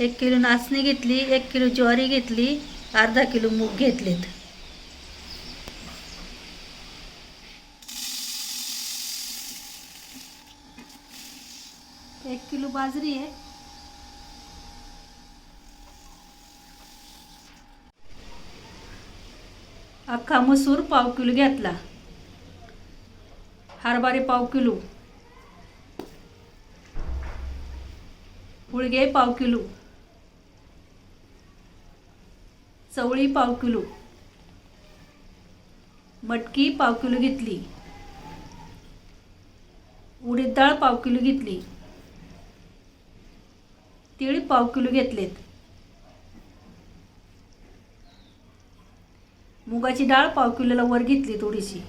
एक किलो नाचणी घेतली एक किलो ज्वारी घेतली अर्धा किलो मूग घेतलेत. एक किलो बाजरी आहे. अख्खा मसूर पाव किलो घेतला. हरभरे पाव किलो. हुळगे पाव किलो. चवळी पाव किलो. मटकी पाव किलो घेतली. उडीद डाळ पाव किलो घेतली. तीळ पाव किलो घेतलेत. मुगाची डाळ पाव किलोला वर घेतली थोडीशी.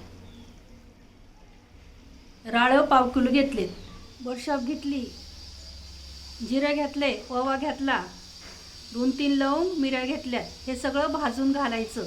राळं पाव किलो घेतलेत. बडशाप घेतली. जिरं घेतले ओवा घेतला. दोन तीन लवंग मिऱ्या घेतल्या हे सगळं भाजून घालायचं.